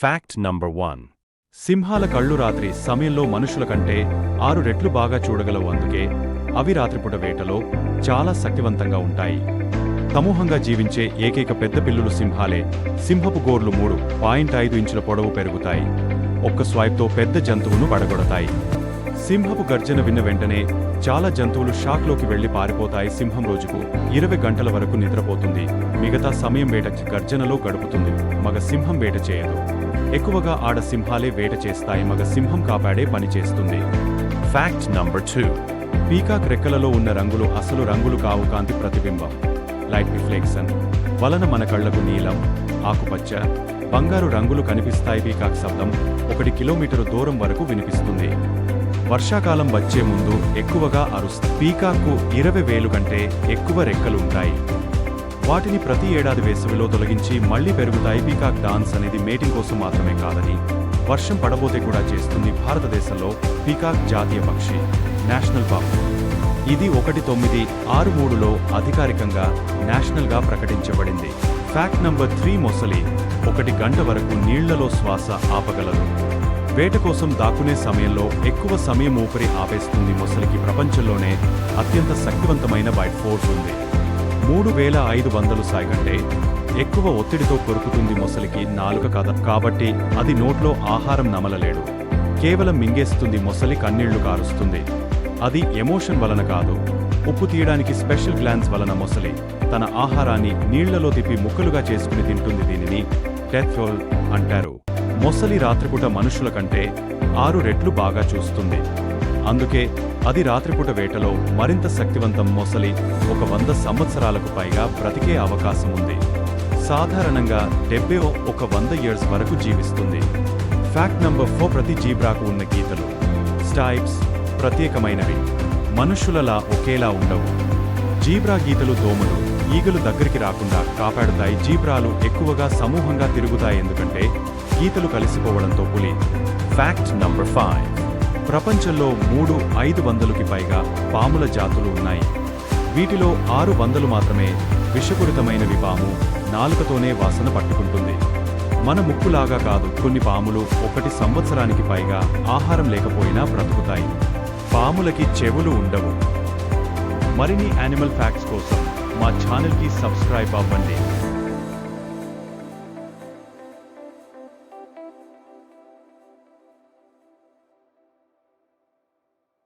Fact number one సింహాల కళ్ళు రాత్రి సమయంలో మనుషుల కంటే ఆరు రెట్లు బాగా చూడగలవు అందుకే అవి రాత్రిపూట వేటలో చాలా శక్తివంతంగా ఉంటాయి. సమూహంగా జీవించే ఏకైక పెద్ద పిల్లులు సింహాలే. సింహపు గోర్లు మూడు పాయింట్ ఐదు ఇంచుల పొడవు పెరుగుతాయి. ఒక్క స్వైప్తో పెద్ద జంతువును పడగొడతాయి. సింహపు గర్జన విన్న వెంటనే చాలా జంతువులు షాక్లోకి వెళ్ళి పారిపోతాయి సింహం రోజుకు ఇరవై గంటల వరకు నిద్రపోతుంది. మిగతా సమయం వేట గర్జనలో గడుపుతుంది. మగ సింహం వేట చేయదు. ఎక్కువగా ఆడ సింహాలే వేట చేస్తాయి మగ సింహం కాపాడే పని చేస్తుంది. ఫ్యాక్ట్ నంబర్ టూ పీకాక్ రెక్కలలో ఉన్న రంగులు అసలు రంగులు కావు కాంతి ప్రతిబింబం. లైట్ రిఫ్లెక్షన్ వలన మన కళ్ళకు నీలం ఆకుపచ్చ బంగారు రంగులు కనిపిస్తాయి పీకాక్ శబ్దం. ఒకటి కిలోమీటరు దూరం వరకు వినిపిస్తుంది. వర్షాకాలం వచ్చే ముందు ఎక్కువగా అరుస్తుంది పీకాక్కు ఇరవై వేలు కంటే ఎక్కువ రెక్కలు ఉంటాయి. వాటిని ప్రతి ఏడాది వేసవిలో తొలగించి మళ్ళీ పెరుగుతాయి పీకాక్ డాన్స్ అనేది మేటింగ్ కోసం మాత్రమే కాదని వర్షం పడబోతే కూడా చేస్తుంది భారతదేశంలో పీకాక్ జాతీయ పక్షి నేషనల్ పప్. ఇది ఒకటి తొమ్మిది ఆరు మూడులో అధికారికంగా నేషనల్గా ప్రకటించబడింది. ఫ్యాక్ట్ నంబర్ త్రీ మొసలి ఒకటి గంట వరకు నీళ్ళలో శ్వాస ఆపగలదు. వేట కోసం దాక్కునే సమయంలో ఎక్కువ సమయం ఊపిరి ఆపేస్తుంది మొసలికి ప్రపంచంలోనే అత్యంత శక్తివంతమైన బైట్ ఫోర్స్ ఉంది. మూడు వేల ఐదు వందలు సాయి ఎక్కువ ఒత్తిడితో కొరుకుతుంది మొసలికి నాలుక కథ కాబట్టి అది నోట్లో ఆహారం నమలలేడు. కేవలం మింగేస్తుంది మొసలి కన్నీళ్ళు కారుస్తుంది. అది ఎమోషన్ వలన కాదు ఉప్పు తీయడానికి స్పెషల్ గ్లాన్స్ వలన మొసలి. తన ఆహారాన్ని నీళ్ళలో తిప్పి ముక్కలుగా చేసుకుని తింటుంది దీనిని డెత్ రోల్ అంటారు. మొసలి రాత్రిపూట మనుషుల కంటే ఆరు రెట్లు బాగా చూస్తుంది. అందుకే అది రాత్రిపూట వేటలో మరింత శక్తివంతం మొసలి ఒక వంద సంవత్సరాలకు పైగా బ్రతికే అవకాశం ఉంది. సాధారణంగా డెబ్బై ఒక వంద ఇయర్స్ వరకు జీవిస్తుంది. ఫ్యాక్ట్ నంబర్ ఫోర్ ప్రతి జీబ్రాకు ఉన్న గీతలు. స్టైప్స్ ప్రత్యేకమైనవి. మనుషులలా ఒకేలా ఉండవు. జీబ్రా గీతలు దోమలు ఈగలు దగ్గరికి రాకుండా కాపాడుతాయి. జీబ్రాలు ఎక్కువగా సమూహంగా తిరుగుతాయి ఎందుకంటే గీతలు కలిసిపోవడంతో పులి. Fact number five. ప్రపంచంలో మూడు ఐదు వందలకి పైగా పాముల జాతులు ఉన్నాయి. వీటిలో ఆరు వందలు మాత్రమే విషపూరితమైనవి పాము నాలుకతోనే వాసన పట్టుకుంటుంది. మన ముక్కులాగా కాదు కొన్ని పాములు ఒకటి సంవత్సరానికి పైగా ఆహారం లేకపోయినా బ్రతుకుతాయి. పాములకి చెవులు ఉండవు. మరిన్ని యానిమల్ ఫ్యాక్ట్స్ కోసం మా ఛానల్కి సబ్స్క్రైబ్ అవ్వండి.